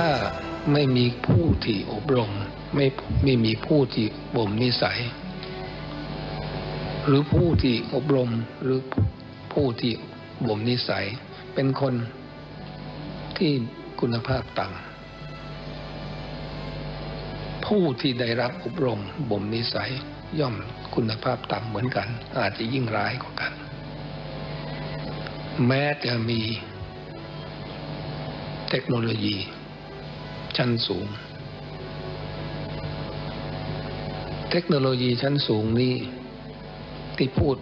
ถ้าไม่มีผู้ที่อบรม ไม่ไม่มีผู้ที่บ่มนิสัย หรือผู้ที่อบรมหรือผู้ที่บ่มนิสัย เป็นคนที่คุณภาพต่ำผู้ที่ได้รับอบรมบ่มนิสัยย่อมคุณภาพต่ำเหมือนกัน อาจจะยิ่งร้ายกว่ากัน แม้จะมีเทคโนโลยี ชั้นสูง เทคโนโลยีชั้นสูงนี้ที่พูด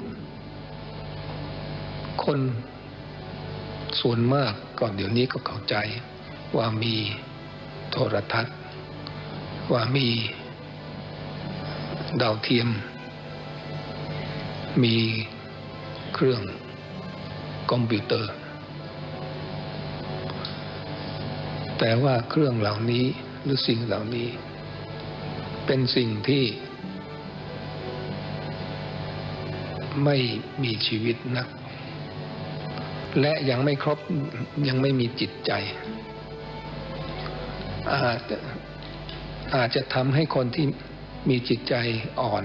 คนส่วนมากก่อนเดี๋ยวนี้ก็เข้าใจว่ามีโทรทัศน์ ว่ามีดาวเทียม มีเครื่องคอมพิวเตอร์ แต่ว่าเครื่องเหล่านี้หรือสิ่งเหล่านี้ เป็นสิ่งที่ ไม่มีชีวิตนัก และยังไม่ครบยังไม่มีจิตใจ อาจจะอาจจะทำให้คนที่มีจิตใจอ่อน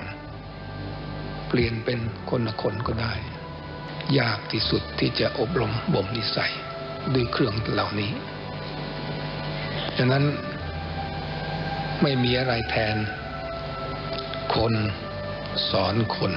เปลี่ยนเป็นคนละคนก็ได้ ยากที่สุดที่จะอบรมบ่มนิสัยด้วยเครื่องเหล่านี้ ฉะนั้นไม่มีอะไรแทนคนสอนคน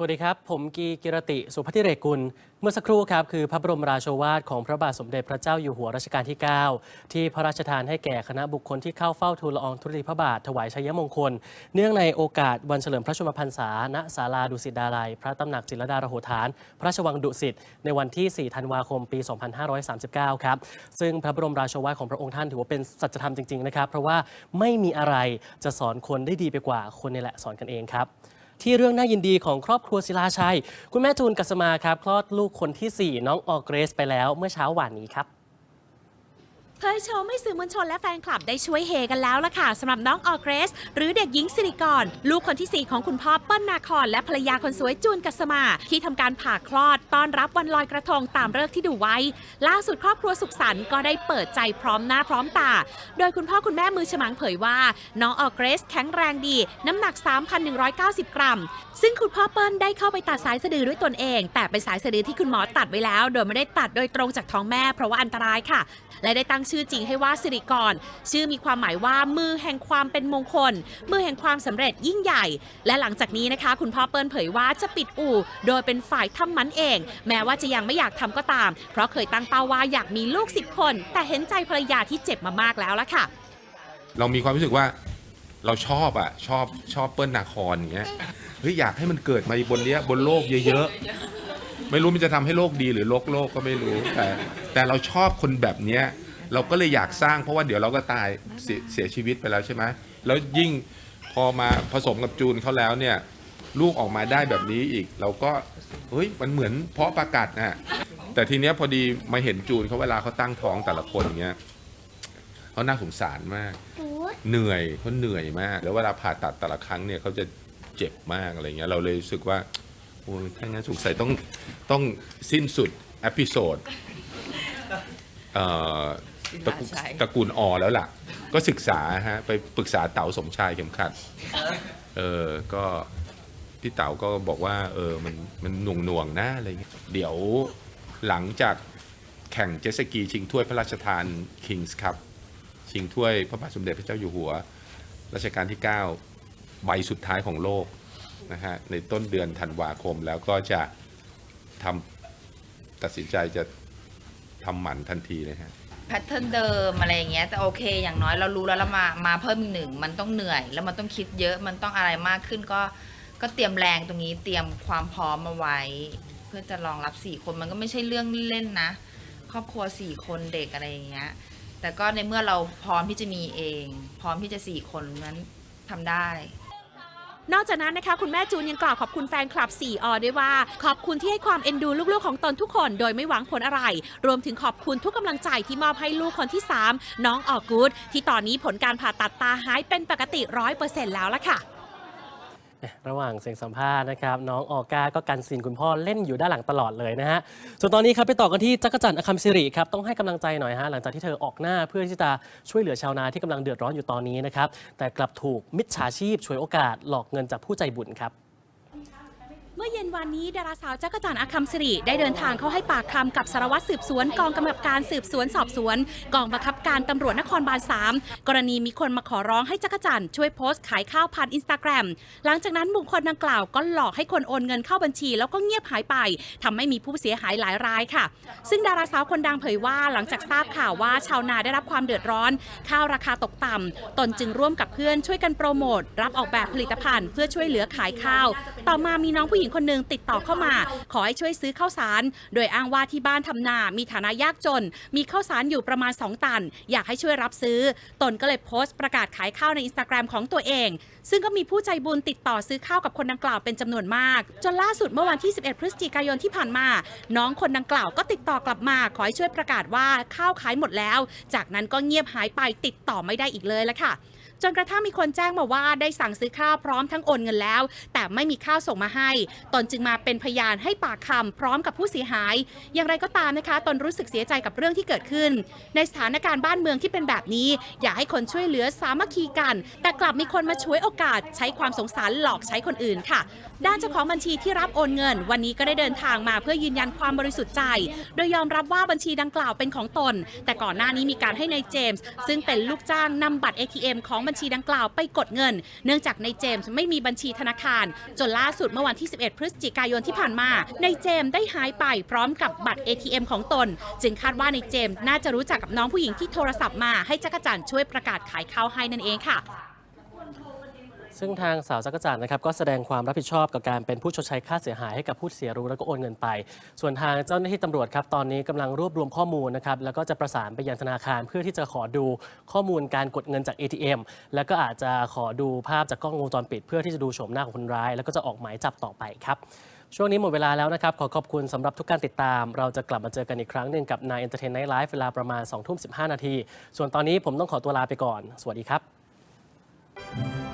สวัสดีครับ ผมกีกิรติสุภธิเรกุล เมื่อสักครู่ครับ คือพระบรมราโชวาทของพระบาทสมเด็จพระเจ้าอยู่หัวรัชกาลที่ 9 ที่พระราชทานให้แก่คณะบุคคลที่เข้าเฝ้าทูลละอองธุลีพระบาทถวายชัยมงคล เนื่องในโอกาสวันเฉลิมพระชนมพรรษาณศาลาดุสิตดาลัย พระตำหนักจิรดารโหฐาน พระราชวังดุสิตในวันที่ 4 ธันวาคม ปี 2539 ครับ ซึ่งพระบรมราโชวาทของพระองค์ท่านถือว่าเป็นสัจธรรมจริงๆนะครับเพราะว่าไม่มีอะไรจะสอนคนได้ดีไปกว่าคนนี่แหละสอนกันเองครับ ที่เรื่องน่ายินดีของครอบครัวศิลาชัย คุณแม่จูนกัสมาครับคลอดลูกคนทีสี่4 น้องออร์เกรสไปแล้วเมื่อเช้าวานนี้ครับ เผยโชว์ให้สื่อมวลชนและแฟนคลับได้ช่วยเฮกันแล้วล่ะค่ะสำหรับน้องออร์เกรส หรือเด็กหญิงสิริกร ลูกคนที่ 4 ของคุณพ่อเปิ้ลนาคอนและภรรยาคนสวยจูนกัสมา ที่ทำการผ่าคลอดต้อนรับวันลอยกระทงตามเลิกที่ดูไว้ ล่าสุดครอบครัวสุขสันต์ก็ได้เปิดใจพร้อมหน้าพร้อมตา โดยคุณพ่อคุณแม่มือฉมังเผยว่า น้องออร์เกรสแข็งแรงดี น้ำหนัก 3,190 กรัม ซึ่งคุณพ่อเปิ้ลได้เข้าไปตัดสายสะดือด้วยตนเอง แต่เป็นสายสะดือที่คุณหมอตัดไว้แล้ว โดยไม่ได้ตัดโดยตรงจากท้องแม่เพราะว่าอันตรายค่ะ และได้ตั้งชื่อจริงให้ว่าสิริกร ชื่อมีความหมายว่ามือแห่งความเป็นมงคล มือแห่งความสำเร็จยิ่งใหญ่ และหลังจากนี้นะคะ คุณพ่อเปิ้ลเผยว่าจะปิดอู่ โดยเป็นฝ่ายทำมันเอง แม้ว่าจะยังไม่อยากทำก็ตาม เพราะเคยตั้งเป้าว่าอยากมีลูกสิบคน แต่เห็นใจภรรยาที่เจ็บมามากแล้วละค่ะ เรามีความรู้สึกว่าเราชอบอะชอบชอบเปิ้ลนาคอนอย่างเงี้ยเฮ้ยอยากให้มันเกิดมาบนเนี้ยบนโลกเยอะๆไม่รู้มันจะทำให้โลกดีหรือโลกโลกก็ไม่รู้แต่แต่เราชอบคนแบบเนี้ย เราก็เลยอยากสร้างเพราะว่าเดี๋ยวเราก็ตายเสียเสียชีวิตไปแล้วใช่ไหมแล้วยิ่งพอมาผสมกับจูนเขาแล้วเนี่ย ลูกออกมาได้แบบนี้อีก เราก็เฮ้ยมันเหมือนเพาะประกาศนะแต่ทีเนี้ยพอดีมาเห็นจูนเขาเวลาเขาตั้งท้องแต่ละคนอย่างเงี้ยเขาน่าสงสารมาก เหนื่อยเขาเหนื่อยมาก แล้วเวลาผ่าตัดแต่ละครั้งเนี่ยเขาจะเจ็บมากอะไรเงี้ยเราเลยรู้สึกว่าโอ้ยถ้างั้นสงสัยต้องต้องสิ้นสุดอพิโซดเอ่อ ตระกูลตระกูลออแล้วล่ะ ก็ศึกษาฮะไปปรึกษาเต๋าสมชายเข็มขัด เออก็พี่เต๋าก็บอกว่า เออมันมันหน่วงหน่วงๆนะอะไรเงี้ยเดี๋ยวหลังจากแข่งเจตสกีชิงถ้วยพระราชทานคิงส์ครับชิงถ้วยพระบาทสมเด็จพระเจ้าอยู่หัว รัชกาลที่ 9 ใบสุดท้ายของโลกนะฮะในต้นเดือนธันวาคมแล้วก็จะทำตัดสินใจจะทำหมันทันทีเลยฮะ แพทเทิร์นเดิมอะไรอย่างเงี้ยแต่โอเค อย่างน้อยเรารู้แล้วเรามามาเพิ่มอีกหนึ่งมันต้องเหนื่อย แล้วมันต้องคิดเยอะมันต้องอะไรมากขึ้นก็ก็เตรียมแรงตรงนี้เตรียมความพร้อมมาไว้ เพื่อจะรองรับสี่คนมันก็ไม่ใช่เรื่องเล่นนะ ครอบครัวสี่คนเด็กอะไรอย่างเงี้ยแต่ก็ในเมื่อเราพร้อมที่จะมีเอง พร้อมที่จะสี่คนนั้นทำได้ นอกจากนั้นนะคะคุณแม่จูนยังกล่าวขอบคุณแฟนคลับ4อด้วยว่า ขอบคุณที่ให้ความเอ็นดูลูกๆของตนทุกคน โดยไม่หวังผลอะไร รวมถึงขอบคุณทุกกำลังใจที่มอบให้ลูกคนที่ 3 น้องออกูดที่ตอนนี้ผลการผ่าตัดตาหายเป็นปกติร้อยเปอร์เซ็นต์แล้วล่ะค่ะ ระหว่างเสียงสัมภาษณ์นะครับ น้องออก้าก็กันซีนคุณพ่อเล่นอยู่ด้านหลังตลอดเลยนะฮะ ส่วนตอนนี้ครับไปต่อกันที่จักรจันทร์อคัมศิริครับ ต้องให้กำลังใจหน่อยฮะ หลังจากที่เธอออกหน้าเพื่อที่จะช่วยเหลือชาวนาที่กำลังเดือดร้อนอยู่ตอนนี้นะครับ แต่กลับถูกมิจฉาชีพฉวยโอกาสหลอกเงินจากผู้ใจบุญครับ เมื่อเย็นวันนี้ดาราสาวจักรจันทร์อาคัมสิริได้เดินทางเข้าให้ปากคำกับสารวัตรสืบสวนกองกำกับการสืบสวนสอบสวน กองบังคับการตำรวจนครบาล3กรณีมีคนมาขอร้องให้จักรจันทร์ช่วยโพสต์ขายข้าวผ่านอินสตาแกรมหลังจากนั้นบุคคลดังกล่าวก็หลอกให้คนโอนเงินเข้าบัญชี แล้วก็เงียบหายไปทำให้มีผู้เสียหายหลายรายค่ะ ซึ่งดาราสาวคนดังเผยว่าหลังจากทราบข่าวว่าชาวนาได้รับความเดือดร้อน ข้าวราคาตกต่ำตนจึงร่วมกับเพื่อนช่วยกันโปรโมทรับออกแบบผลิตภัณฑ์เพื่อช่วยเหลือขายข้าว ต่อมามีน้องผู้หญิงคนหนึ่งติดต่อเข้ามา ขอให้ช่วยซื้อข้าวสาร โดยอ้างว่าที่บ้านทำนา มีฐานะยากจน มีข้าวสารอยู่ประมาณ 2 ตัน อยากให้ช่วยรับซื้อ ตนก็เลยโพสต์ประกาศขายข้าวในอินสตาแกรมของตัวเอง ซึ่งก็มีผู้ใจบุญติดต่อซื้อข้าวกับคนดังกล่าวเป็นจำนวนมาก จนล่าสุดเมื่อวันที่ 11 พฤศจิกายนที่ผ่านมา น้องคนดังกล่าวก็ติดต่อกลับมา ขอให้ช่วยประกาศว่าข้าวขายหมดแล้ว จากนั้นก็เงียบหายไปติดต่อไม่ได้อีกเลยละค่ะ จนกระทั่งมีคนแจ้งมาว่าได้สั่งซื้อข้าวพร้อมทั้งโอนเงินแล้ว แต่ไม่มีข้าวส่งมาให้ ตนจึงมาเป็นพยานให้ปากคำพร้อมกับผู้เสียหาย อย่างไรก็ตามนะคะ ตนรู้สึกเสียใจกับเรื่องที่เกิดขึ้น ในสถานการณ์บ้านเมืองที่เป็นแบบนี้ อยากให้คนช่วยเหลือสามัคคีกัน แต่กลับมีคนมาช่วยโอกาส ใช้ความสงสารหลอกใช้คนอื่นค่ะ ด้านเจ้าของบัญชีที่รับโอนเงิน วันนี้ก็ได้เดินทางมาเพื่อยืนยันความบริสุทธิ์ใจ โดยยอมรับว่าบัญชีดังกล่าวเป็นของตน แต่ก่อนหน้านี้มีการให้ในายเจมส์ซึ่งเป็นลูกจ้างนำบัตร ATM ของบัญชีดังกล่าวไปกดเงิน เนื่องจากในเจมส์ไม่มีบัญชีธนาคาร จนล่าสุดเมื่อวันที่ 11 พฤศจิกายนที่ผ่านมา ในเจมส์ได้หายไปพร้อมกับบัตร ATM ของตน จึงคาดว่าในเจมส์น่าจะรู้จักกับน้องผู้หญิงที่โทรศัพท์มาให้จักรจันช่วยประกาศขายข้าวให้นั่นเองค่ะ ซึ่งทางสาวจักรจันทร์นะครับก็แสดงความรับผิดชอบกับการเป็นผู้ชดใช้ค่าเสียหายให้กับผู้เสียรู้แล้วก็โอนเงินไป ส่วนทางเจ้าหน้าที่ตำรวจครับตอนนี้กำลังรวบรวมข้อมูลนะครับแล้วก็จะประสานไปยังธนาคารเพื่อที่จะขอดูข้อมูลการกดเงินจาก ATM แล้วก็อาจจะขอดูภาพจากกล้องวงจรปิด เพื่อที่จะดูโฉมหน้าของคนร้าย แล้วก็จะออกหมายจับต่อไปครับช่วงนี้หมดเวลาแล้วนะครับ ขอขอบคุณสำหรับทุกการติดตาม เราจะกลับมาเจอกันอีกครั้งหนึ่งกับนาย Entertain Night Live เวลาประมาณ2ทุ่ม15 นาที ส่วนตอนนี้ผมต้องขอตัวลาไปก่อน สวัสดีครับ